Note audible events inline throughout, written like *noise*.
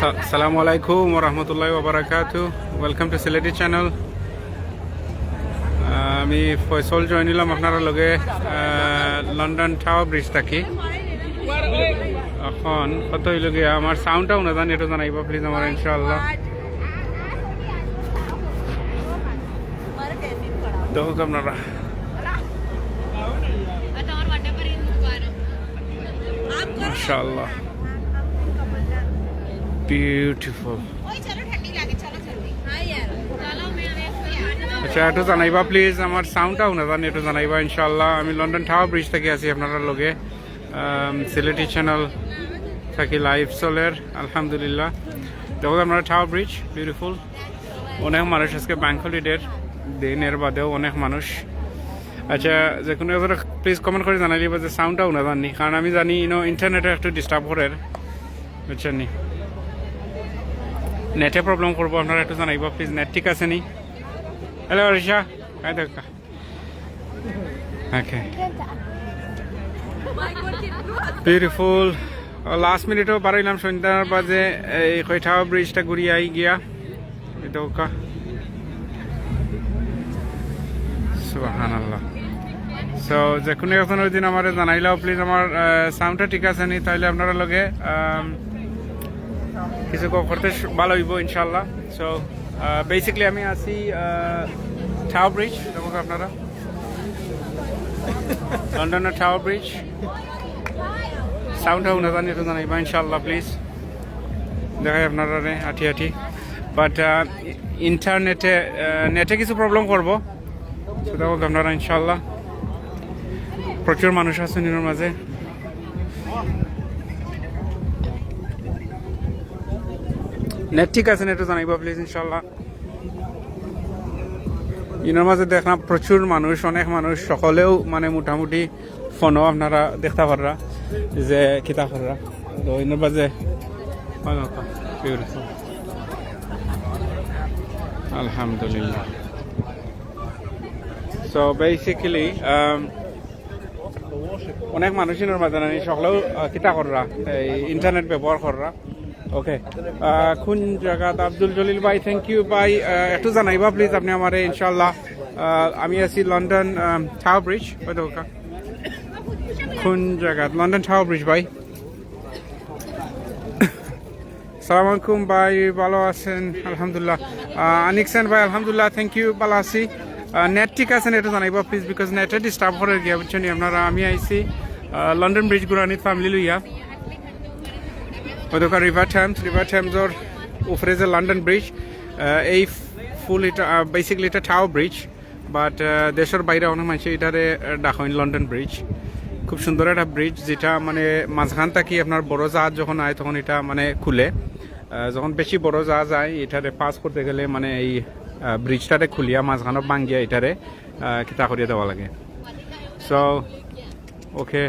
সালামু আলাইকুম রহমতুল্লাহ ওবরাকাতু ওয়েলকাম টু সিলেটি চ্যানেল আমি ফয়সল জয় নিলাম আপনার লগে লন্ডন টাওয়ার ব্রিজ থাকি। এখন কত হইল গিয়া, আমার সাউন্ডটাও না জানি এটা জানাইবা প্লিজ আমার, ইনশাআল্লাহ। দেখো আপনারা। মাশাআল্লাহ বিউটিফুল আচ্ছা একটু জানাইবা প্লিজ আমার সাউন্ডটাও না জানি একটু জানাইবা ইনশাল্লাহ আমি লন্ডন টাওয়ার ব্রিজ থেকে আছি আপনার লগে সিলেটি চ্যানেল থাকি লাইভ চলের আলহামদুলিল্লাহ। দেখো আপনারা টাওয়ার ব্রিজ বিউটিফুল অনেক মানুষ আজকে ব্যাংক হলিডের দিনের বাদেও অনেক মানুষ। আচ্ছা যে কোনো প্লিজ কমেন্ট করে জানাই দিবা যে সাউন্ডটাও না জানি কারণ আমি জানি ইনো ইন্টারনেটে একটু ডিস্টার্ব করে বুঝছেন নি? নেটে প্রবলেম করব, আপনারা একটু জানাইবা প্লিজ নেট ঠিক আছে নি? হ্যালো রিশা হাই দেখা ওকে বিউটিফুল লাস্ট মিনিটও বাড়াইলাম, সন্ধ্যার বাজে, এই কৈঠা ব্রিজটা ঘুরিয়ে আই গিয়া এটা সুবাহান আল্লাহ সো যে কোনো এখন দিন আমার জানাইলাও প্লিজ আমার সাউন্ডটা ঠিক আছে নি তাহলে আপনারা লগে কিছু করতে ভালো হইব ইনশাল্লাহ সো বেসিকলি আমি আছি টাওয়ার ব্রিজ দেখো আপনারা। লন্ডনের টাওয়ার ব্রিজ সাউন্ড হাউ না, জানি তো জানাইবা ইনশাল্লাহ প্লিজ দেখাই আপনারা আঠি হাঁটি বাট ইন্টারনেটে নেটে কিছু প্রবলেম করব। তো দেখো আপনারা ইনশাল্লাহ প্রচুর মানুষ আছেন এর মাঝে। নেট ঠিক আছে, নেটও জানাইবা প্লিজ ইনশাল্লাহ ইনার মাঝে দেখলাম প্রচুর মানুষ, অনেক মানুষ, সকলেও মানে মোটামুটি ফোনও আপনারা দেখতে পাররা, যে কিতা কররা তো ইনার মাঝে আলহামদুলিল্লাহ। সো বেসিক্যালি অনেক মানুষের মাঝে সকলেও কিতা কররা ইন্টারনেট ব্যবহার কররা। ওকে কোন জায়গাত আব্দুল জলিল ভাই থ্যাংক ইউ ভাই একটু জানাইবা প্লিজ আপনি আমার ইনশাল্লাহ আমি আছি লন্ডন টাওয়ার ব্রিজ ওই তো ওকা। কোন জায়গাত লন্ডন টাওয়ার ব্রিজ ভাই সালাম আলাইকুম ভাই ভালো আছেন? আলহামদুলিল্লাহ। আহ, আনিক সেন ভাই আলহামদুলিল্লাহ থ্যাংক ইউ ভালো আছি। নেট ঠিক আছে এটা জানাইবা প্লিজ বিকজ নেটে ডিস্টার্ব করে গিয়া বুঝছেন আপনারা আমি আইছি। লন্ডন ব্রিজ গুরানিত ফ্যামিলি লইয়া। ওদোকা রিভার থ্যামস রিভার থ্যামসর উপরে যে লন্ডন ব্রিজ এই ফুল এটা বেসিক্যালি এটা টাও ব্রিজ বাট দেশের বাইরে অনেক মানুষ এটারে ডাকইন লন্ডন ব্রিজ খুব সুন্দর একটা ব্রিজ যেটা মানে মাঝখান থাকি আপনার বড় জাহাজ যখন আয় তখন এটা মানে খুলে। যখন বেশি বড় জাহাজ আয়, এটারে পাস করতে গেলে মানে এই ব্রিজটারে খুলিয়া মাঝখানত বাঙ্গিয়া এটারে কিতা করিয়া দেওয়া লাগে। সো ওকে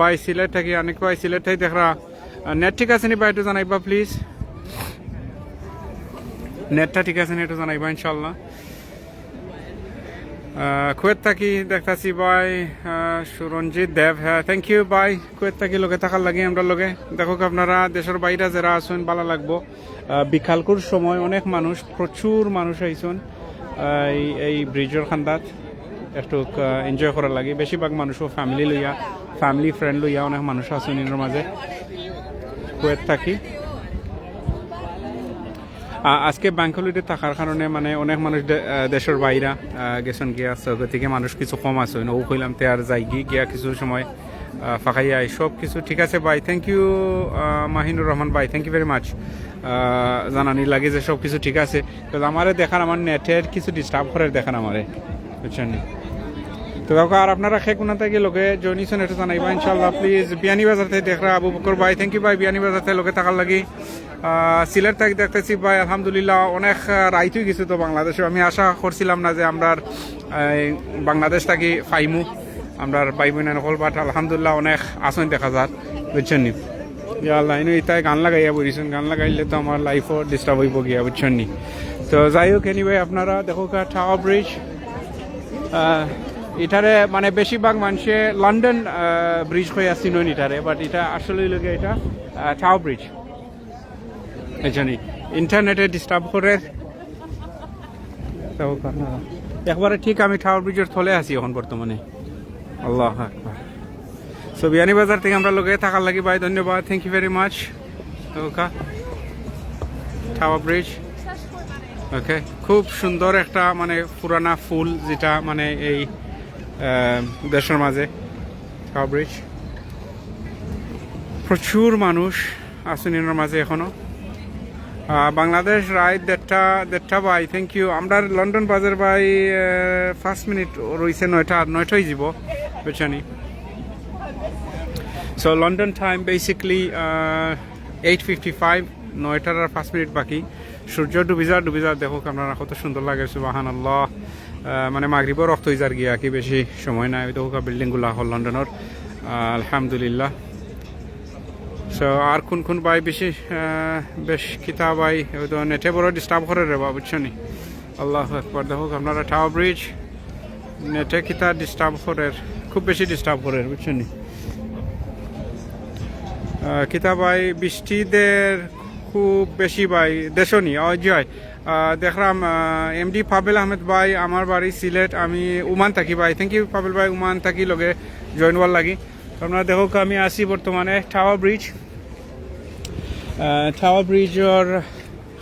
বাই সিলেট থাকি অনেক সিলেট থাকি দেখরা। নেট ঠিক আছে নি বা একটু জানাইবা প্লিজ নেটটা ঠিক আছে নি, একটু জানাইবা, ইনশাল্লাহ। কুয়েত থাকি দেখতাছি, বাই সুরঞ্জিত দেব হ্যাঁ থ্যাংক ইউ বাই। কুয়েত থাকি লগে থাকার লাগে আমরা লগে। দেখো আপনারা, দেশের বাইরে যারা আছেন, ভালো লাগবো। বিকালকুর সময় অনেক মানুষ, প্রচুর মানুষ আইসন এই এই ব্রিজের খান্দাত। একটু এনজয় করার লাগে। বেশিরভাগ মানুষও ফ্যামিলি লইয়া ফ্যামিলি ফ্রেন্ড লইয়া অনেক মানুষ আছেন এর মাঝে। কুয়েত থাকি। আজকে ব্যাংক হলিডে থাকার কারণে মানে অনেক মানুষ দেশের বাইরা গেছেন গিয়া সৌগ থেকে মানুষ কিছু কম আছে। ও কইলাম তে আর যাই গিয়ে গিয়া কিছু সময় ফাঁকাই আই, সব কিছু ঠিক আছে bye thank you Mahinur Rahman bye thank you very much জানানি লাগে যে সব কিছু ঠিক আছে। আমারে দেখান আমার নেটের কিছু ডিস্টার্ব করে দেখান আমারে বুঝছেন? তো কাকা আর আপনারা কোনা থেকে লোকে জয়নিছেন এটা জানাইবা। ইনশাল্লাহ প্লিজ বিয়ানি বাজার থেকে দেখরা আবু বকর ভাই। থ্যাংক ইউ ভাই, বিয়ানি বাজার থেকে লোকে থাকার লাগি। সিলেট থেকে দেখতেছি, ভাই, আলহামদুলিল্লাহ, অনেক রাইত হয়ে গেছে তো বাংলাদেশে আমি আশা করছিলাম না যে আমরা বাংলাদেশ থাকি ফাইমু। আমরা ভাই বোন নকল বাট আলহামদুলিল্লাহ, অনেক আসন দেখা যার। বুঝছেন নি? আল্লাহ ইতাই গান লাগাইয়া বলিছেন গান লাগাইলে তো আমার লাইফও ডিস্টার্ব হইব গিয়া, বুঝছেন নি? তো যাই হোক এনিওয়ে আপনারা দেখো টাওয়ার ব্রিজ এটারে মানে বেশিরভাগ মানুষে লন্ডন ব্রিজ হয়ে আসছিল এটারে বাট এটা আসলে লোকে এটা টাও ব্রিজ এই জানি ইন্টারনেটে ডিস্টার্ব করে। একবারে ঠিক আমি টাওয়ার ব্রিজের থলে আছি এখন বর্তমানে। আল্লাহ আকবার। সো বিয়ানি বাজার থেকে আমরা লোকে থাকার লাগি ভাই, ধন্যবাদ। থ্যাংক ইউ ভেরি মাচ ওকা টাওয়ার ব্রিজ ওকে খুব সুন্দর একটা মানে পুরানা ফুল যেটা মানে এই দেশের মাঝে টাওয়ার প্রচুর মানুষ আছেন এর মাঝে এখনও। আহ, বাংলাদেশ রায় দেড়টা দেড়টা বাই থ্যাংক ইউ আমরা লন্ডন বাজার বাই ফার্স্ট মিনিট রয়েছে নয়টা নয়টাই যাব বেচানি so London time basically eight fifty five নয়টার আর পাঁচ মিনিট বাকি। সূর্য ডুবিজা ডুবিজা দেখো আপনারা কত সুন্দর লাগে সুবাহান আল্লাহ মানে মাগরিবও রক্ত হয়ে গিয়া কি বেশি সময় নাই। দেখো বিল্ডিংগুলা হল লন্ডনের। আলহামদুলিল্লাহ। সো আর কোন কোন বাই বেশি বেশ কিতা বাই হয়তো নেটে বড় ডিস্টার্ব করে রে বা বুঝছ নি? আল্লাহ একবার দেখো, আপনারা টাওয়ার ব্রিজ নেটে কিতা ডিস্টার্ব করে, খুব বেশি ডিস্টার্ব করে, বুঝছ নি? কিতা ভাই, বৃষ্টিদের খুব বেশি বাই দেশনি অজয় দেখলাম এমডি পাবেল আহমেদ ভাই আমার বাড়ি সিলেট আমি উমান থাকি ভাই। থ্যাংক ইউ পাবেল ভাই উমান থাকি লগে জয়েন হওয়ার লাগি। আপনারা দেখো আমি আছি বর্তমানে টাওয়ার ব্রিজ টাওয়ার ব্রিজর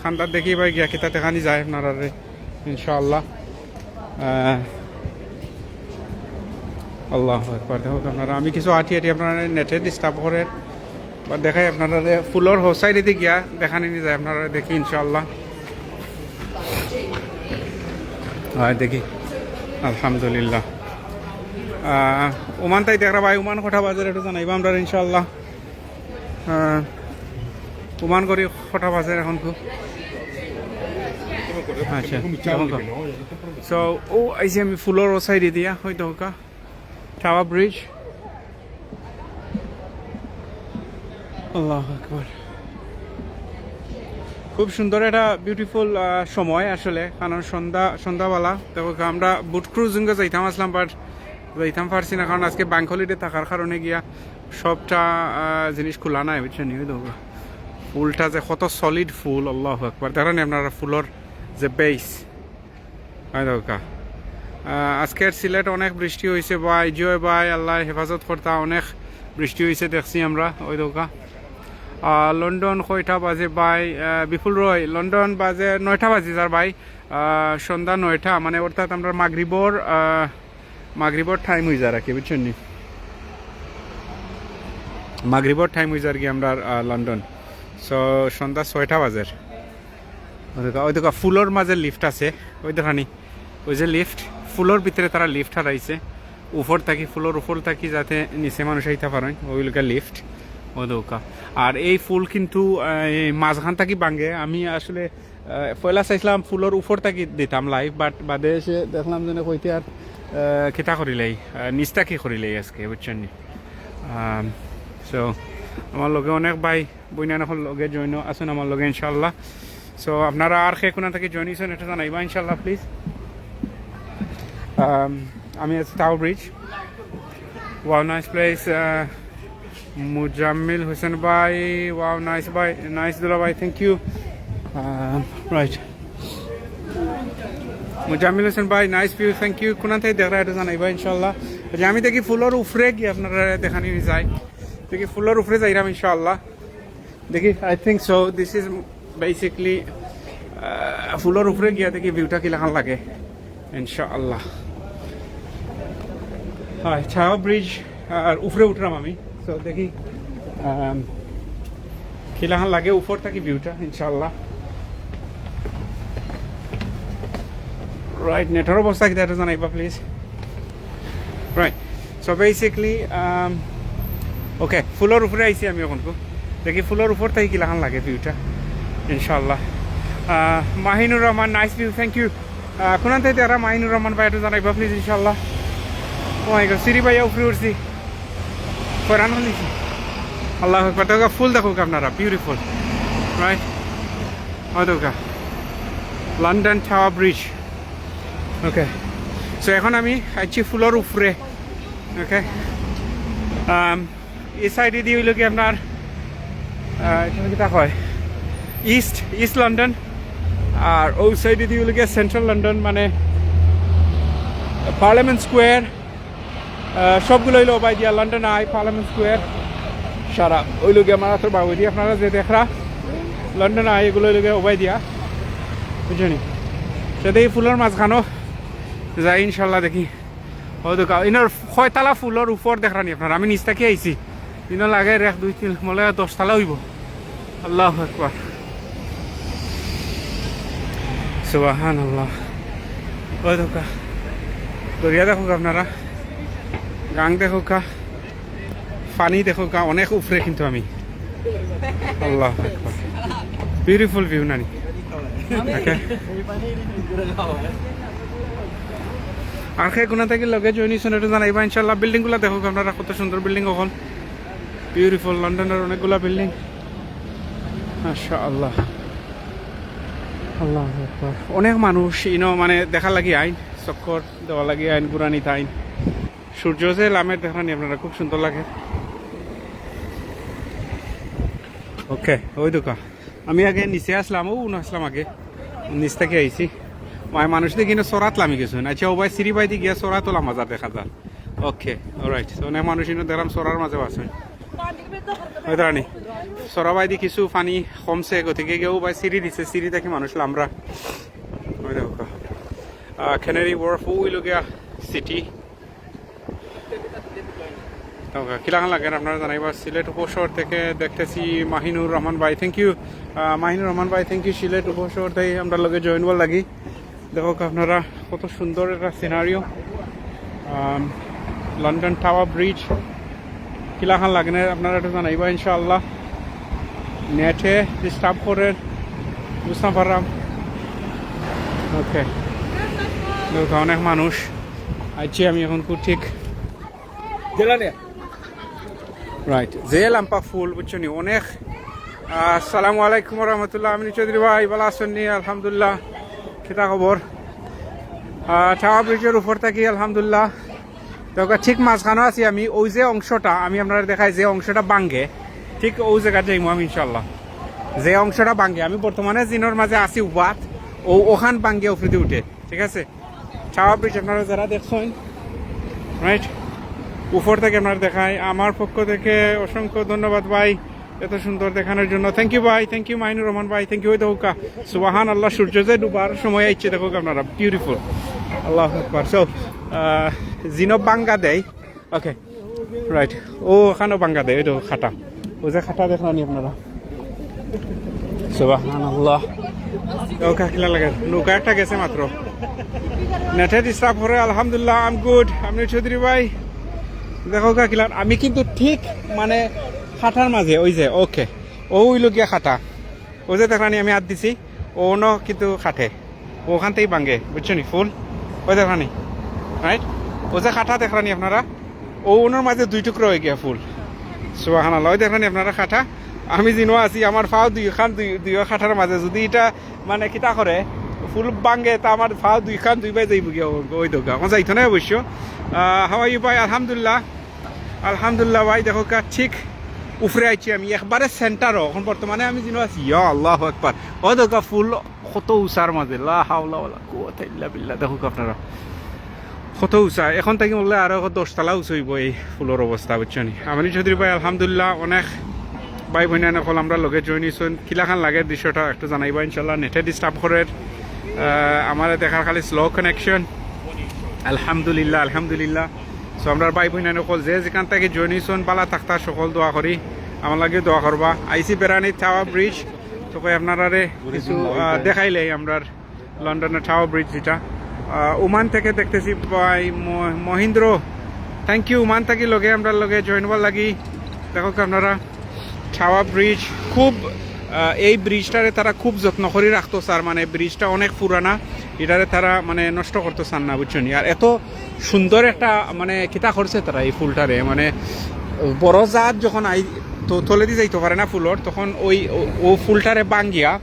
খান্দার দেখি ভাই গিয়া কিতা দেখানি যায় আপনারা ইনশাআল্লাহ। আহ, আল্লাহ একবার দেখো আপনারা আমি কিছু আটি আটি আপনারা নেটে ডিস্টার্ব করে বা দেখাই আপনারা ফুলর হোসাইড দিকে গিয়া দেখানি যায় আপনারা দেখি ইনশাআল্লাহ। দেখি। আলহামদুলিল্লাহ। ওমান তাই দেখা ভাই ওমান কথা বাজার একটু জানাইবা আমরা ইনশাআল্লাহ। আহ, ওমান করি কথা বাজার এখন খুব। আচ্ছা সো ও আইসি আমি ফুলর ও সাইডে দিয়া হয়তো হোকা টাওয়ার ব্রিজ আল্লাহ আকবার খুব সুন্দর একটা বিউটিফুল সময় আসলে। কারণ সন্ধ্যা, সন্ধ্যাবেলা, দেখো আমরা বুট ক্রুজিংয়ে যাইতাম, আসলাম বাট যাইতাম পারছি না, কারণ আজকে ব্যাংক হলিডে থাকার কারণে গিয়া সবটা জিনিস খোলা নাই, বুঝছেন ফুলটা যে কত সলিড ফুল, আল্লাহ একবার দেখেন আপনারা ফুলর যে বেস দরকার আজকের সিলেট অনেক বৃষ্টি হয়েছে ভাই, জয় ভাই আল্লাহ হেফাজত কর্তা, অনেক বৃষ্টি হয়েছে দেখছি আমরা, ওই দোকা লন্ডন কয়টা বাজে আহ, বিপুল রয় লন্ডন বাজে নয়টা বাজে যার আহ, সন্ধ্যা নয়টা মানে অর্থাৎ আমরা মাগরিবর মাগরিবর টাইম হয়ে যায় আর কি বুঝছেন নি? মাগরিবর টাইম হয়ে যায় কি আমরা লন্ডন। সো সন্ধ্যা ছয়টা বাজের। ওই দেখা ফুলর মাঝে লিফট আছে। ওই দেখানি ওই যে লিফট ফুলর ভিতরে তারা লিফট হারাইছে। উপর থাকি ফুলর উপর থাকি যাতে নিচে মানুষ আইতে পারেন ওই লোকের লিফট ও দৌকা আর এই ফুল কিন্তু মাঝখান থাকি ভাঙ্গে আমি আসলে পয়লা চাইছিলাম ফুলর উপর থাকি দিতাম লাইভ বাট বাদে এসে দেখলাম যেন কইতে আর কিতা করিলেই নিচ থাকি করিলেই আজকে বুঝছেন সো আমার লগে অনেক ভাই বইনান এখন লগে জয়েন আছেন আমার লগে ইনশাল্লাহ সো আপনারা আর কে কোনা থেকে জয়েন এটা জানাইবা ইনশাল্লাহ প্লিজ আমি আছি Tower Bridge wow nice place Muzammil Hossain ভাই ওয়াও নাইস ভাই নাইস দুলা ভাই thank you right Muzammil Hossain ভাই নাইস ভিউ থ্যাংক ইউ কোনা থেকে দেখা এটা জানাইবা ইনশাল্লাহ যে আমি দেখি ফুলের উপরে গিয়ে আপনারা দেখানি যাই দেখি ফুলের উপরে যাইরাম ইনশাল্লাহ দেখি I think so this is basically ফুলের উপরে গিয়া দেখি ভিউটা কিলাখান লাগে ইনশাআল্লাহ হয় ছায়া ব্রিজ আর উপরে উঠলাম আমি সো দেখি কিলাখান লাগে উপর থাকি ভিউটা ইনশাআল্লাহ। রাইট নেটর অবস্থা কিটা এটা জানাইবা please right so basically okay ফুলের উপরে আইছি আমি এখন দেখি ফুলের উপর থেকে কিলাখান লাগে ভিউটা ইনশাল্লাহ Mahinur Rahman nice view thank you Conan থেকে তারা মাহিনুর রহমান ভাই একটু জানাইবা প্লিজ ইনশাল্লাহ ও মাই গড সিরি ভাইয়া উপরে উঠছি। করান হলিছি আল্লাহ দেখো ফুল দেখো আপনারা বিউটিফুল রাইট দেখো London Tower Bridge okay so এখন আমি আইছি ফুলের উপরে। ওকে এই সাইডে দিয়ে হইল কি আপনার কিটা হয়? ইস্ট ইস্ট লন্ডন আর ওই সাইডে দিয়ে গিয়ে সেন্ট্রাল লন্ডন মানে পার্লামেন্ট স্কোয়ার সবগুলো হইল ওবাই দিয়া লন্ডন আই পার্লামেন্ট স্কোয়ার সারা। ওই লোক আমার হাতের বাবু দিয়ে। আপনারা যে দেখরা লন্ডন আই এগুলো হইল গিয়ে ওবাই দিয়া। বুঝলি সেটা এই ফুলের মাঝখানো। যাই, ইনশাল্লাহ দেখি। হয়তো ইনার ছয়তলা ফুলের উপর দেখরানি আপনার? আমি নিচ থেকে আইছি ইনো লাগে এক দুই তিন, মলে দশতলা হইব। আল্লাহ একবার সুবাহান আল্লাহ ওই দেখা দরিয়া দেখো আপনারা। গাং দেখো কা পানি দেখো কা অনেক উপরে কিন্তু আমি। আল্লাহ বিউটিফুল ভিউ নানি. আর সেই গুণা থাকি লগে জইনিছন এটা জানাইবা ইনশাল্লাহ বিল্ডিংগুলো দেখো আপনারা, কত সুন্দর বিল্ডিং এখন বিউটিফুল লন্ডনের অনেকগুলা বিল্ডিং মাশা আল্লাহ আল্লাহ অনেক মানুষ, ইনো মানে দেখা লাগি আইন, চক্কর দেওয়া লাগি আইন গুরানিত আইন। সূর্য যে লামের দেখানি আপনারা খুব সুন্দর লাগে। ওকে ওই দোকা আমি আগে নিচে আসলাম ও উনো আসলাম আগে। নিচ থেকে আইছি। মায় মানুষ দিয়ে কিন্তু সরাতলাম আমি কিছু আচ্ছা ওবাই সিঁড়ি বাই দিয়ে গিয়ে সরাতলাম মাজার দেখা যায় ওকে অলরাইট অনেক মানুষ ইনো দেখলাম সরার মাঝে আছে। ওই ধরনি সরাবাই দি কিছু পানি কমছে গতিকে কেউ বাই সিঁড়ি দিছে সিঁড়ি থেকে মানুষ লামরা দেখো। খেনারি বরফ ওইলগিয়া সিটি কিলাখান লাগেন আপনারা জানাইবা সিলেট উপশহর থেকে দেখতেছি মাহিনুর রহমান ভাই। থ্যাংক ইউ মাহিনুর রহমান ভাই থ্যাংক ইউ সিলেট উপশহর থেকে আমরা লগে জয়েন হওয়ার লাগি। দেখো আপনারা কত সুন্দর একটা সিনারিও লন্ডন টাওয়ার ব্রিজ কিলাখান লাগনে আপনারা একটু জানাইবা, ইনশাআল্লাহ। নেটে ডিস্টার্ব করে। বুঝতে পারলাম ওকে অনেক মানুষ। আইছি আমি এখন খুব ঠিক। রাইট যে লাম্পা ফুল বুঝছ নি? অনেক আসসালামু আলাইকুম রহমতুল্লাহ আমিন চৌধুরী ভাই, ভালো আছেন নি? আলহামদুলিল্লাহ, কিতা খবর? টাওয়া ব্রিজের উপর থাকি, আলহামদুলিল্লাহ। তো ঠিক মাঝখানে আছি আমি, ওই যে অংশটা, আমি আপনারা দেখাই যে অংশটা বাঙ্গে। ঠিক ওই জায়গাতে যাইমু আমি ইনশাল্লাহ যে অংশটা বাঙ্গে, আমি বর্তমানে জিনোর মাঝে আছি উপাত ও ওখান বাঙ্গে উফরিতে উঠে, ঠিক আছে? টাওয়া ব্রিজ আপনারা যারা দেখছেন রাইট উপর থেকে আপনার দেখায় আমার পক্ষ থেকে অসংখ্য ধন্যবাদ ভাই, এত সুন্দর দেখানোর জন্য। থ্যাংক ইউ ভাই থ্যাংক ইউ মাইনুর রহমান ভাই থ্যাংক ইউ ওই দেখুকা সুবাহান আল্লাহ, সূর্য যে ডুবার সময় আইছে দেখুক আপনারা বিউটিফুল আল্লাহ আকবার। সো জিনব বাঙ্গা দেয়। ওকে রাইট ও ওখানেও বাঙ্গা দেয় ওই তো খাটা। ও যে খাটা দেখলানি আপনারা। সুবাহান আল্লাহ। ওকে কিলা লাগে, নৌকা একটা গেছে মাত্র। নেটে ডিস্টার্ব করে আলহামদুলিল্লাহ আম গুড আপনি চৌধুরী ভাই? দেখো কাকিলার আমি কিন্তু ঠিক মানে খাটার মাঝে ওই যে ওকে ও ওইলো খাটা। ও যে দেখানি আমি হাত দিছি। ও ন কিন্তু খাটে। ওখান থেকেই বাঙ্গে, বুঝছ নি, ফুল? ওই দেখানি রাইট ও যে খাটা দেখানি আপনারা, ও ওনার মাঝে দুই টুকরো হয়ে গিয়া ফুল। সুবাহান ওই দেখানি আপনারা খাটা। আমি যিনো আছি আমার ফাও দুই খান, দুই দুই খাটার মাঝে যদি এটা মানে কিতা করে ফুল বাঙ্গে, তা আমার ফাও দুই খান, দুই বাই যাইব গিয়া ওই দোকা এখন যাইতো না অবশ্য হাওয়াই ভাই? আলহামদুলিল্লাহ। আলহামদুলিল্লাহ ভাই, দেখো কা ঠিক উফরে আইছি আমি। একবারে সেন্টারও এখন বর্তমানে আমি যিনি আছি, ইয়া আল্লাহ একবার ও দেখো ফুল, কত উষার মাঝে। লা হাওলা বিল্লাহ, দেখো আপনারা। কত উঁচা। এখন থেকে বললে আরও দশতলা উঁচু হইব এই ফুলের অবস্থা বুঝছনি আমি চৌধুরী ভাই, আলহামদুলিল্লাহ, অনেক ভাই বোনাই নকল আমরা লগে জইনিছুন কিলাখান লাগে দৃশ্যটা, একটু জানাইবা ইনশাল্লাহ নেটে ডিস্টার্ব করে আমার দেখার খালি স্লো কানেকশন আলহামদুলিল্লাহ আলহামদুলিল্লাহ। সো আমরা ভাই বোনাই নকল যে যেখান থেকে জইনিছুন বালা থাকতা সকল দোয়া করি। আমার লাগে দোয়া করবা। আইসি বেড়ানি টাওয়া ব্রিজ তো কই আপনারা কিছু দেখাইলে আমরার লন্ডনের টাওয়া ব্রিজ যেটা। ওমান থেকে দেখতেছি ভাই মহিন্দ্র। থ্যাংক ইউ ওমান থাকি লগে আমরা লগে জয়েন হওয়ার লাগি। দেখো আপনারা ছাওয়া ব্রিজ খুব এই ব্রিজটারে তারা খুব যত্ন করে রাখতো, স্যার। মানে ব্রিজটা অনেক পুরানা, এটারে তারা মানে নষ্ট করতো চান না, বুঝছেন? আর এত সুন্দর একটা মানে কিতা করছে তারা এই ফুলটারে। মানে বড় জাত যখন আই, তো তলেদি যাইতে পারে না ফুলর তখন ওই, ও- ফুলটারে বাঙ্গিয়া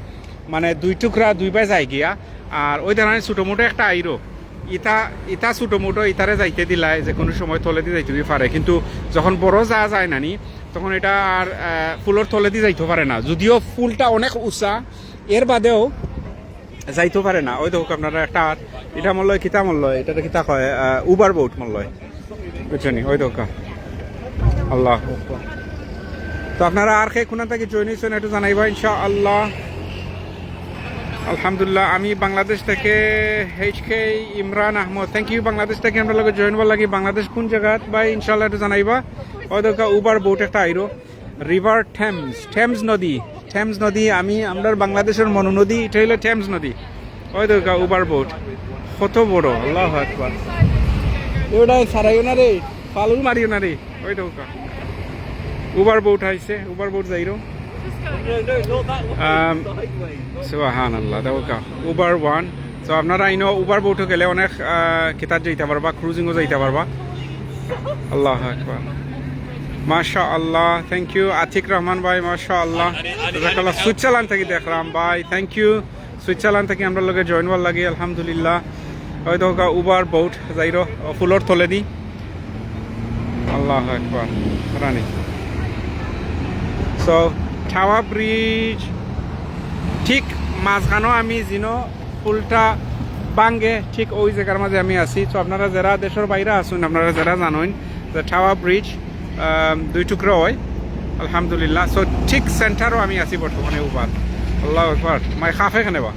মানে দুই টুকরা দুই বাই যাই গিয়া আর ওই ধরনের ছোটো মোটো একটা আইরো। ইটা ইটা ছোটো মোটো ইটারে যাইতে দিলাই যে কোনো সময় তলেদি যাইতে পারে। কিন্তু যখন বড় যা যায় নানি তখন এটা আর ফুলের তলেদি যাইতে পারে না। যদিও ফুলটা অনেক উঁচা এর বাদেও যাইতে পারে না। ওই দেখো আপনারা একটা এটা মূল্য কিতা মূল্য এটা কিতা কয় উবার বোট মূল্য বুঝছেন ওই দেখো আল্লাহ। তো আপনারা আর খেয়ে কোনা থেকে জয়েন হয়েছেন একটু জানাইবা। ইনশা আল্লাহ আলহামদুলিল্লাহ, আমি বাংলাদেশ থেকে H K Imran Ahmad. Thank you Bangladesh থেকে আমরা লগে জয়েন হবার লাগি। বাংলাদেশ কোন জায়গাত? বা ইনশাল্লাহ একটু জানাইবা। দেখা উবার বোট একটা আইরো। রিভার টেমস টেমস নদী টেমস নদী, আমি আমরা বাংলাদেশের মনো নদী এটা হইল টেমস নদী। দেখা উবার বোট, কত বড়, আল্লাহ আকবার। ওটা সারাইও না রে ফালু মারিও না রে ওই দেখা উবার বোট আইছে, উবার বোট যাইরো। আল্লাহ দেওকা উবার ওয়ান। তো আপনারা আইনো উবার বোটে গেলে অনেক কিতাব যাইতে পারবা ক্রুজিংও যাইতে পারবা। আল্লাহ আকবার। মাশা আল্লাহ থ্যাংক ইউ আতিক রহমান ভাই মাশা আল্লাহ জাজাকাল্লাহ সুইজারল্যান্ড থেকে দেখলাম। ভাই থ্যাংক ইউ সুইজারল্যান্ড থেকে আমরা লগে জয়েন হওয়ার লাগে আলহামদুলিল্লাহ। দেখা উবার বোট যাইরো ফুলর তলে দি। আল্লাহ আকবার রানী। সো টাওয়া ব্রিজ ঠিক মাঝখানো আমি যিনো ফুলটা বাঙ্গে ঠিক ওই জায়গার মাঝে আমি আছি। তো আপনারা যারা দেশের বাইরে আসুন আপনারা যারা জানেন যে টাওয়া ব্রিজ দুই টুকরো হয়। আলহামদুলিল্লাহ। সো ঠিক সেন্টারও আমি আছি বর্তমানে উবার আল্লাহ একবার মাই খাফে খানে বা।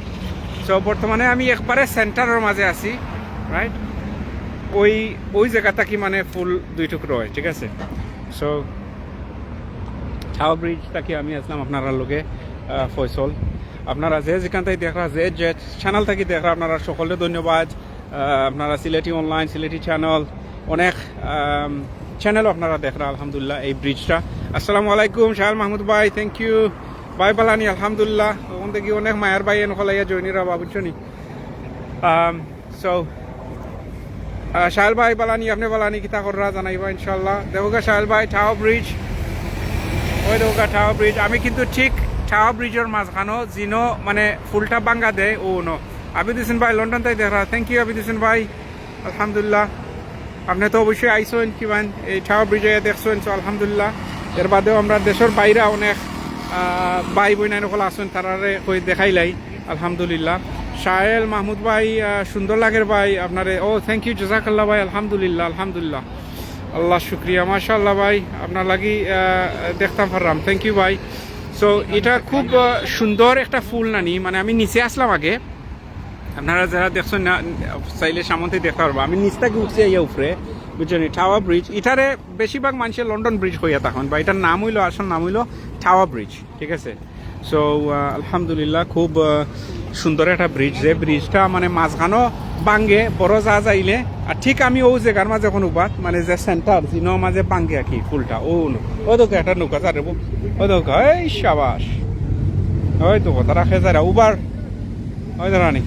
সো বর্তমানে আমি একবারে সেন্টারের মাঝে আছি রাইট ওই ওই জায়গাটা কি মানে ফুল দুই টুকরো হয়, ঠিক আছে? সো টাওয়ার ব্রিজ তাকে আমি আসলাম আপনারা লোকে ফয়সল আপনারা যে যেখান থেকে দেখা, যে যে চ্যানেল থেকে দেখা, আপনারা সকলে ধন্যবাদ। আপনারা সিলেটি অনলাইন সিলেটি চ্যানেল অনেক চ্যানেল আপনারা দেখরা আলহামদুলিল্লাহ এই ব্রিজটা আসসালামু আলাইকুম শাহেল মাহমুদ ভাই থ্যাংক ইউ ভাই বালানি আলহামদুলিল্লাহ ওখান থেকে অনেক মায়ের ভাই এন এনকলাইয়া জয়নিরা বাবুচনি সো শাহেল ভাই বালানি আপনি বালানি কিতা কররা জানাইবা ইনশাল্লাহ দেবগা শাহেল ভাই টাও ব্রিজ ওই নৌকা টাওয়ার ব্রিজ আমি কিন্তু ঠিক ঠাও ব্রিজের মাঝখানো যিনো মানে ফুলটা বাঙ্গা দেয় ও নো আবিদ ভাই লন্ডন তাই দেখা থ্যাংক ইউ আবিদ ভাই আলহামদুলিল্লাহ আপনি তো অবশ্যই আইসেন, কিমান, এই টাওয়ার ব্রিজে দেখছেন, তো আলহামদুলিল্লাহ। এর বাদেও আমরা দেশের বাইরে অনেক ভাই বোনাই নকল আসেন তারারে কই দেখাইলাই আলহামদুলিল্লাহ। শাহেল মাহমুদ ভাই সুন্দর লাগের ভাই, আপনারে, ও থ্যাংক ইউ জাজাকাল্লাহ ভাই, আলহামদুলিল্লাহ আলহামদুলিল্লাহ। আল্লাহ শুক্রিয়া মাশাল্লাহ ভাই, আপনার লাগি দেখতাম পারলাম থ্যাংক ইউ ভাই। সো এটা খুব সুন্দর একটা ফুল নানি মানে আমি নিচে আসলাম আগে। আপনারা যারা দেখছেন না, চাইলে সামন্তে দেখতে পারব আমি নিচটাকে উঠছি ইয়া উপরে বুঝছেন টাওয়া ব্রিজ এটারে বেশিরভাগ মানুষের লন্ডন ব্রিজ হইয়া তখন বা এটার নাম হইল, আসল নাম হইল টাওয়া ব্রিজ ঠিক আছে? সো আলহামদুলিল্লাহ খুব সুন্দর একটা ব্রিজ যে ব্রিজটা মানে মাঝখানো বাঙ্গে, বড় যা যাইলে, আর ঠিক আমি ও জায়গার মাঝে এখন বাদ মানে যে সেন্টার জিনো মাঝে বাঙ্গে আর কি, ফুলটা। ও নো, ও তো একটা নৌকা যারে ও তো এই সাবাস! ওই তো, কথা রাখে যারা, উবার। ওই রানী।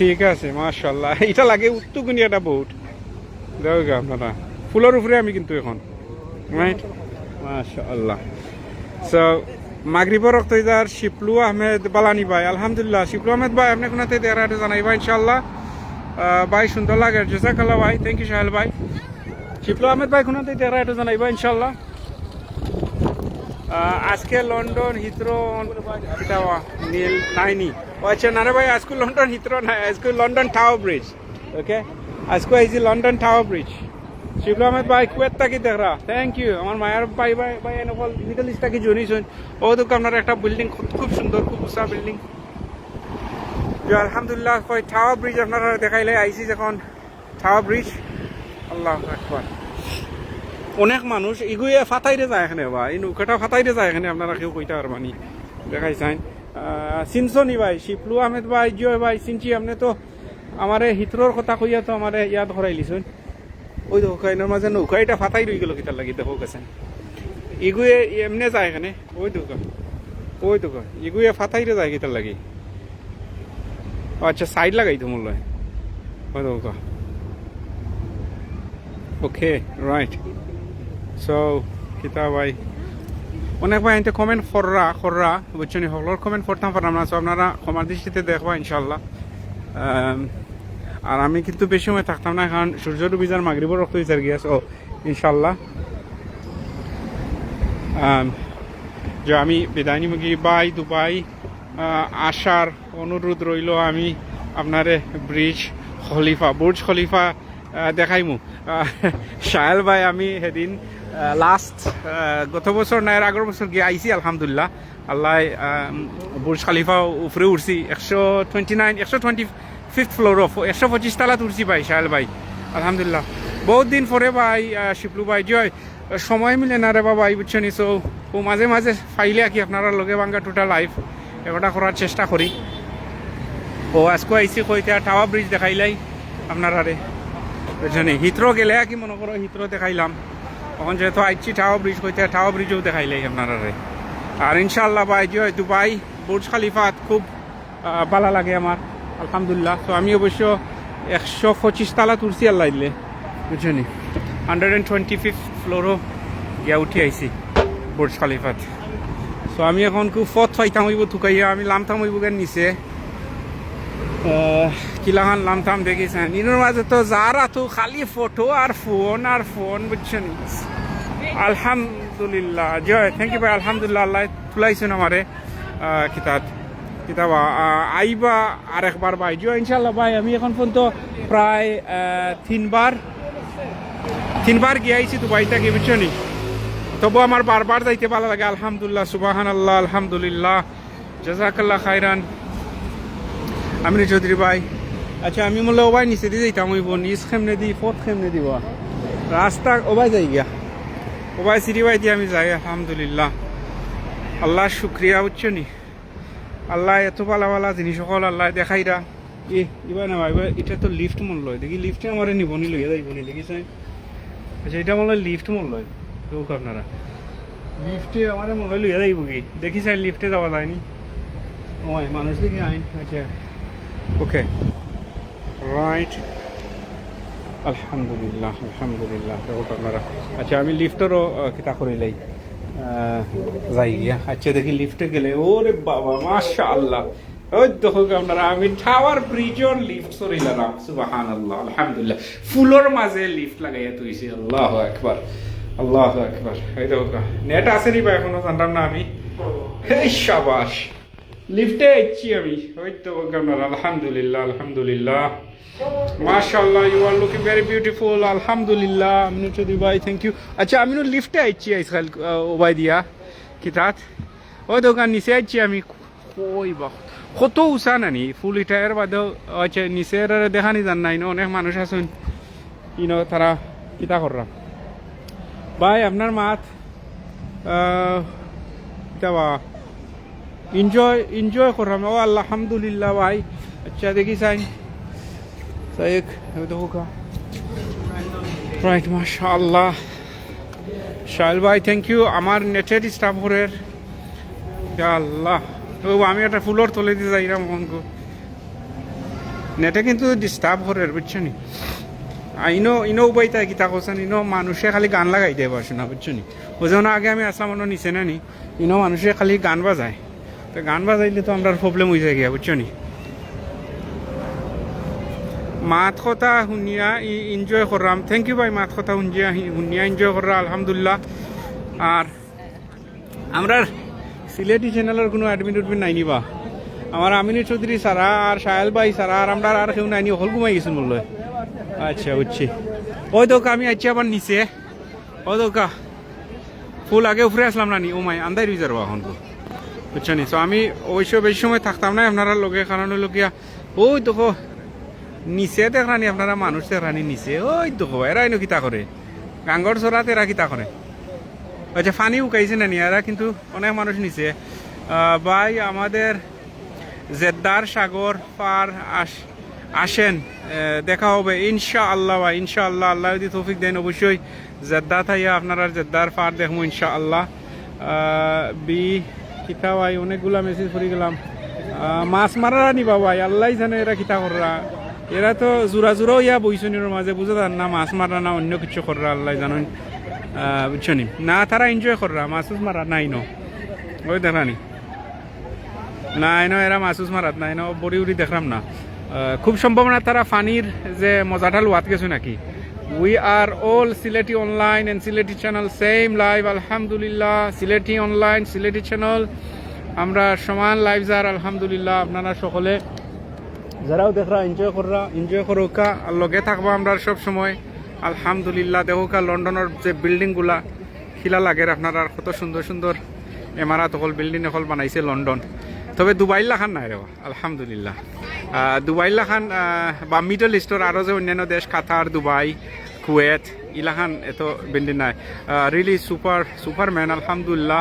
ঠিক আছে মাশাল্লাহ *laughs* এটা লাগে উত্তুকুনি একটা বোট দেখো আপনারা ফুলের উপরে আমি কিন্তু এখন রাইট মাশাল্লাহ সো মাগরিবর রক্ত ইদার শিপলু আহমেদ বালানি ভাই আলহামদুলিল্লাহ। শিপলু আহমেদ ভাই আপনি কোনাতে দেখা জানাইবা ইনশাল্লাহ আহ, ভাই সুন্দর লাগে। জেসাকাল্লাহ ভাই থ্যাংক ইউ সাহেল ভাই। শিপলু আহমেদ ভাই কোনাতে দেখা জানাইবা ইনশাল্লাহ আহ, আজকে লন্ডন হিথ্রো নীল নাইনি। আচ্ছা না রে ভাই, আজকে লন্ডন হিথ্রো নাই, আজকে লন্ডন টাওয়ার ব্রিজ, ওকে? আজকে যে London Tower Bridge. Shiblu Ahmed ভাই কুয়েত তাকি দেখরা? থ্যাংক ইউ আমার মায়ের ভাই ভাই ভাই এনেকল মিডল ইস্ট তাকি জনিছেন ও তো আপনার একটা বিল্ডিং খুব সুন্দর, খুব উঁচা বিল্ডিং আলহামদুলিল্লাহ কই টাওয়ার ব্রিজ আপনারা দেখাইলে আইসি যখন টাওয়ার ব্রিজ। আল্লাহ আকবার। অনেক মানুষ এগুয়ে ফাতাইরে যায় এখানে বা এই নৌকাটা ফাতাইরে যায় এখানে, আপনারা কেউ কইতে পারবানি দেখাই চাইন চিনছনি ভাই, শিপলু আহমেদ ভাই জিও ভাই চিনছি আপনি তো আমারে হিতরোর কথা কইয়া তো আমারে ইয়াদ হরাই লিছুন ওই দেখো কাইনের মাঝে নৌকা এটা ফাতাই রই গেল কিতার লাগি, দেখো গেছেন এগুয়ে এমনে যায় এখানে ওই দেখো ওই দেখো এগুয়ে ফাতাইরে যায় কিতার লাগি। আচ্ছা সাইড লাগাই তো মূল্য ওই দেখো ওকে রাইট সো কিতা ভাই অনেক ভাই এতে কমেন্ট কররা কররা, বুঝছেন? সকলের কমেন্ট করতাম পারলাম না সো আপনারা ক্ষমার দৃষ্টিতে দেখবা ইনশাল্লাহ আর আমি কিন্তু বেশি সময় থাকতাম না, কারণ সূর্য ডুবি যার মাগরিবর রক্ত বিচার গিয়া সো ইনশাল্লাহ যে আমি বিদায় নিমুখী বাই, দুবাই আসার অনুরোধ রইল আমি আপনারে ব্রিজ খলিফা, বুর্জ খলিফা দেখাইমু। সাহেল ভাই, আমি সেদিন লাস্ট গত বছর এর আগের বছর গিয়ে আইসি আলহামদুলিল্লাহ। আল্লাহ বুর্জ খালিফা উপরে উঠছি একশো টোয়েন্টি নাইন একশো টোয়েন্টি ফিফথ ফ্লোর একশো পঁচিশ তালাত উঠছি ভাই সাহেল ভাই। আলহামদুলিল্লাহ। বহুত দিন পরে ভাই শিপলু ভাই, জয়। সময় মিলে না রে বাবা বুঝছেন সো ও মাঝে মাঝে ফাইলে কি আপনারা লগে ভাঙ্গা টোটাল লাইফ এটা করার চেষ্টা করি ও, আজকে আইসি কইতে টাওয়া ব্রিজ দেখাইলাই আপনারারে বুঝছেন হিত্রো গেলে কি মনে করো হিত্রো দেখাইলাম তখন যেহেতু আইছি টাওয়া ব্রিজ কইতে টাওয়া ব্রিজও দেখাইলাই আপনারারে। আর ইনশাল্লাহ ভাই জয় দুবাই বুর্জ খালিফাত খুব ভালো লাগে আমার, আলহামদুলিল্লাহ। তো আমি অবশ্য একশো পঁচিশ তালা তুলছি আল্লাহ দিলে বুঝছেন হান্ড্রেড অ্যান্ড টোয়েন্টি ফিফথ ফ্লোরও গিয়া উঠি আইছি বুর্জ খালিফাত সো আমি এখন খুব ফত ফাইতাম হইব, থুকাইয়া, আমি লামতাম হইব কেন নিচে? কিলাখান লামতাম দেখিছেন ইনোর মাঝে তো যারা তো খালি ফটো আর ফোন আর ফোন বুঝছেন আলহামদুলিল্লাহ। জয় থ্যাংক ইউ ভাই, আলহামদুলিল্লাহ, আল্লাহ তুলাইছেন আমারে কিতাব কিতাব আইবা আর একবার ভাই। জয় ইনশাল্লাহ ভাই, আমি এখন পর্যন্ত প্রায় তিনবার তিনবার গিয়ে আইছি দুবাইটা কি বুঝছ নি? তবু আমার বারবার যাইতে ভালো লাগে। আলহামদুলিল্লাহ সুবাহান আল্লাহ আলহামদুলিল্লাহ। জাজাকাল্লাহ খাইরান আমির চৌধুরী ভাই। আচ্ছা আমি মূল্য ওবাই নিচে দিয়ে যাইতাম ওই বোন নিজ খেমনে দিই পথ খেমনে দিব। রাস্তা ওবাই যাই গিয়া। ওবাই সিঁড়ি বাই দিয়ে আমি যাই, আলহামদুলিল্লাহ। আল্লাহ শুক্রিয়া উচ্চ নি? আল্লাহ এত পালা পালা জিনিস সকল আল্লাহ দেখাইরা এ ইবা না ভাই এটা তো লিফট মূল্য। দেখি লিফটে আমার নিব নি লইয়া যাইব নি দেখিছেন আচ্ছা এটা মনে লিফট মূল্য। লোক আপনারা। লিফটে আমার মনে হয় লইয়া যাইব কি? দেখি চাই লিফটে যাওয়া যায়নি? ওই, মানুষ দেখি আইন আচ্ছা। ওকে রাইট আলহামদুলিল্লাহ আলহামদুলিল্লাহ আপনারা আচ্ছা আমি লিফটেরও কিতা করিলাই যাই গিয়া। আচ্ছা দেখি লিফটে গেলে ওরে বাবা মাশা আল্লাহ ওই দেখো আপনারা আমি টাওয়ার ব্রিজর লিফট সরিলাম সুবাহান আল্লাহ আলহামদুলিল্লাহ। ফুলের মাঝে লিফট লাগাইয়া তুইছি আল্লাহ একবার আল্লাহ একবার এই দেখো নেট আছে নি বা এখনও জানতাম না আমি। এই শাবাশ লিফটে এসছি আমি। ওই তো আপনারা আলহামদুলিল্লাহ আলহামদুলিল্লাহ। মাশাআল্লাহ you are looking very beautiful আলহামদুলিল্লাহ। আমিনু চৌধুরী ভাই থ্যাংক ইউ আচ্ছা আমিনু লিফটে আইছি আজকাল ওবাই দিয়া কিতাত ওই দোকান নিচে আইছি আমি। কই বা কত উষা নানি। ফুল ইটায়ের বাদেও আচ্ছা নিচের দেখানি জান নাই, অনেক মানুষ আছেন। ইনো তারা কিতা কররা। ভাই, আপনার মাত কিতা বা? এনজয় এনজয় করলাম ও আলহামদুলিল্লাহ ভাই আচ্ছা দেখি সাইন সাইক দেখো রাইট শাইল ভাই থ্যাংক ইউ আমার নেটের স্টাফ ঘরের আল্লাহ ও আমি একটা ফুলর তুলে দিয়ে যাই না মনকু নেটে কিন্তু ডিস্টার্ব ঘরের বুঝছ নি ইনো ইনো উপায়তা কিতা করছেন ইনো মানুষে খালি গান লাগাই দেয় পারছ না বুঝছ নি ওজন আগে আমি আসলাম নিচে না নি ইনো মানুষে খালি গান বাজায় তো গান বাজাইলে তো আমরা প্রবলেম হয়ে যায় গিয়া, বুঝছ নি? মাত কথা শুনিয়া এনজয় করলাম থ্যাংক ইউ ভাই, মাত কথা শুনিয়া শুনিয়া এনজয় কররা আলহামদুলিল্লাহ। আর আমরা সিলেটি চ্যানেলের কোনো অ্যাডমিন উডমিন নাই নিবা আমার আমিনী চৌধুরী সারা আর সাহেল ভাই সারা আর আমরা আর কেউ নাইনি হল ঘুমাই গেছেন বলল আচ্ছা বুঝছি। ওই দোকা, আমি আছি আবার নিচে। ওই দোকা। ফুল আগে উফরে আসলাম না নি? ও মাই আন্দাই যাব এখন তো বুঝছ তো আমি অবশ্য বেশি সময় থাকতাম না আপনারা লগে কারণ হলো গিয়া ওই দেখো, নিচে দেখরানি আপনারা, মানুষ দেখরানি নিচে, ওই দেখো, এরা এনে কিতা করে? গাঙ্গর চরাত এরা কিতা করে আচ্ছা ফানি উকাইছে নি এরা কিন্তু অনেক মানুষ নিচে ভাই, আমাদের জেদ্দার সাগর পার আস, আসেন দেখা হবে। ইনশা আল্লাহ ভাই ইনশা আল্লাহ আল্লাহ যদি তৌফিক দেন, অবশ্যই জেদ্দা থাইয়া আপনারা জেদ্দার পার দেখব ইনশা আল্লাহ বি কিতা ভাই অনেকগুলা মেসেজ করে গেলাম। মাছ মারারা নিবা ভাই আল্লাহ জানে এরা কিতা কররা। এরা তো জোড়া জোড়াও ইয়া বইছনির মাঝে বুঝে তার না, মাছ মারা না, অন্য কিছু কররা আল্লাহ জানেন। বুঝছ নি? তারা এনজয় কররা, মাছ মারা, নাই ন। ওই দেখানি নাই ন, এরা মাসুস মারাত, নাই ন, বড়ি উড়ি দেখলাম না। খুব সম্ভাবনা তারা ফানির যে মজাটা লোয়াত গেছে নাকি? We are all Sileti Online and Sileti Channel same live আলহামদুলিল্লাহ সিলেটি অনলাইন সিলেটি চ্যানেল আমরা সমান লাইভ যার আলহামদুলিল্লাহ আপনারা সকলে যারাও দেখরা এনজয় কররা এনজয় করোকা আর লগে থাকব আমরা সব সময় আলহামদুলিল্লাহ দেখোকা লন্ডনের যে বিল্ডিংগুলা খিলা লাগে আপনারা কত সুন্দর সুন্দর এমারাত হল বিল্ডিং হল বানাইছে লন্ডন তবে দুবাই লাখান নাই রে আলহামদুলিল্লাহ আহ, দুবাই লাখান আহ, বা মিডল ইস্টর আরও যে অন্যান্য দেশ কাতার দুবাই কুয়েত, ইলাহান, এত বিল্ডিং নাই। রিলি সুপার সুপারম্যান আলহামদুলিল্লাহ।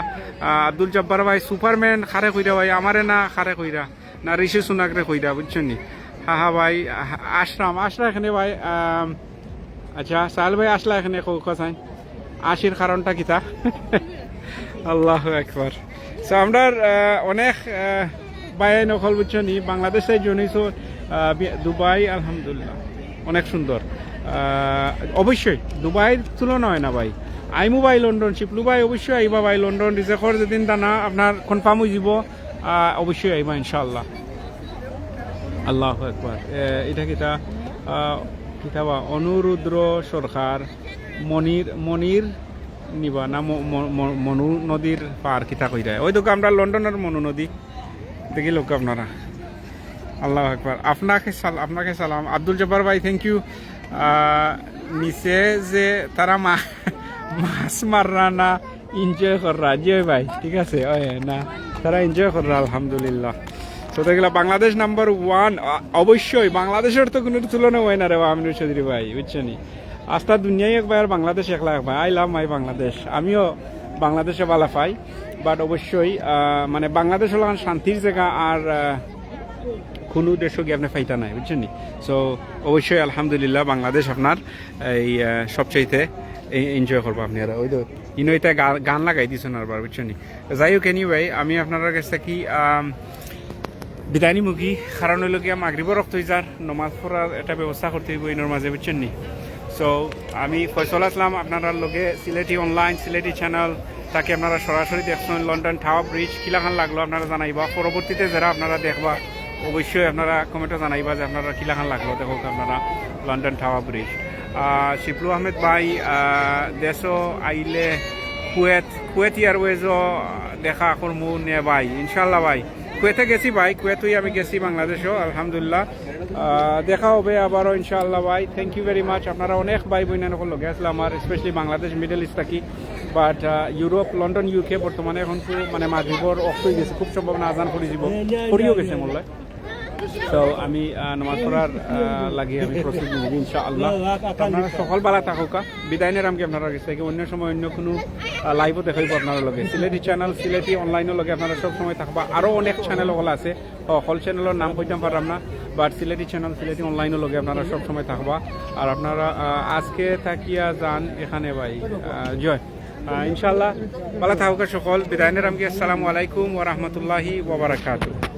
আব্দুল জব্বার ভাই সুপারম্যান খারে কইরা ভাই, আমারে না খারে কইরা না ঋষি সুনাকরে কইরা বুঝছেন নি? হা হা ভাই, আশরাম, আশরা এখানে ভাই আচ্ছা সাহেল ভাই আসলা এখানে কোথায়? আশির কারণটা কিতা *laughs* আল্লাহ একবার সো আমরা অনেক বাইরে নকল বুঝছ বাংলাদেশে জনিছো দুবাই, আলহামদুলিল্লাহ। অনেক সুন্দর। অবশ্যই, দুবাইয়ের তুলনা হয় না ভাই। আইমু ভাই লন্ডন শিপলু ভাই অবশ্যই আইবা ভাই লন্ডন রিজেকর যেদিন দানা আপনার কনফার্ম হয়ে যাব। অবশ্যই আইবা ইনশাআল্লাহ। আল্লাহ একবার এটা কিতা? কিতাবা অনুরুদ্র সরকার, মনির মনির নিবা না মনু নদীর পার কিতা কই যায়? ওই তো আমরা লন্ডনের মনু নদী। দেখি লোক আপনারা। আল্লাহ একবার আপনাকে সাল, আপনাকে সালাম। আব্দুল জব্বার ভাই থ্যাংক ইউ নিচে যে তারা মা মাছ মাররা না এনজয় কররা জি ভাই, ঠিক আছে? ওই না, তারা এনজয় কররা আলহামদুলিল্লাহ। তো দেখলা বাংলাদেশ নাম্বার ওয়ান অবশ্যই, বাংলাদেশের তো কোনো তুলনা হয় না রে আমিনুর চৌধুরী ভাই বুঝছেন আস্তা দুনিয়ায় একবার বাংলাদেশ একলা একবার আই লাভ মাই বাংলাদেশ। আমিও বাংলাদেশে ভালো পাই বাট অবশ্যই মানে বাংলাদেশ হলো শান্তির জায়গা আর কোনো দেশও গিয়ে আপনি ফাইতা নাই, বুঝছেন সো অবশ্যই আলহামদুলিল্লাহ বাংলাদেশ আপনার, এই সবচাইতে এনজয় করব আপনি আর। ওই তো, ইনো এটা গান লাগাই দিয়েছেন আর বার, বুঝছেন যাই হোক এনি ভাই আমি আপনার কাছে কি বিদায়নি মুখী কারণ হইল গিয়া মাগরিবর রক্ত যার নমাজ পড়ার একটা ব্যবস্থা করতে হইব ইনোর মাঝে, বুঝছেন নি? সো আমি ফয়সল আসলাম আপনারা লগে, সিলেটি অনলাইন সিলেটি চ্যানেল তাকে আপনারা সরাসরি দেখছেন লন্ডন টাওয়ার ব্রিজ কিলাখান লাগল আপনারা জানাইবা। পরবর্তীতে যারা আপনারা দেখবা অবশ্যই আপনারা কমেন্টে জানাইবা যে আপনারা কিলাখান লাগল। দেখুক আপনারা London Tower Bridge Shiplu Ahmed ভাই দেশও আইলে কুয়েত কুয়েত এয়ারওয়েজও দেখা করমু নে ভাই। ইনশাল্লাহ ভাই। কুয়েতে গেছি ভাই, কুয়েতেই আমি গেছি বাংলাদেশও, আলহামদুলিল্লাহ। দেখা হবে আবারও ইনশাআল্লাহ ভাই। থ্যাংক ইউ ভেরি মাচ আপনারা অনেক ভাই বোনের লগে আসলে আমার স্পেশালি বাংলাদেশ মিডল ইস্ট থাকি। বাট ইউরোপ লন্ডন ইউকে বর্তমানে এখন মানে মাঝিবর অফ হয়ে গেছে। খুব সম্ভাবনা আজান করে যাব। করিও গেছে মোল্লায়। তো আমি নামাজ পড়ার লাগি আমি প্রস্তুত নিবি ইনশাআল্লাহ। আপনারা সকল বেলা থাকুকা বিদায় নিলাম কি আপনারা কাছে কি অন্য সময় অন্য কোনো লাইভও দেখাইব আপনার লগে। সিলেটি চ্যানেল সিলেটি অনলাইনের লগে আপনারা সব সময় থাকবা। আরও অনেক চ্যানেল ওগুলো আছে। হল চ্যানেলের নাম কইতাম পারলাম না। বাট সিলেটি চ্যানেল সিলেটি অনলাইনের লগে আপনারা সব সময় থাকবা। আর আপনারা আজকে থাকিয়া যান এখানে ভাই। জয়। ইনশাআল্লাহ। ভালো থাকুকা সকল। বিদায় নিলাম কি। আসসালামু আলাইকুম ওয়া রাহমাতুল্লাহি ওয়া বারাকাতুহু।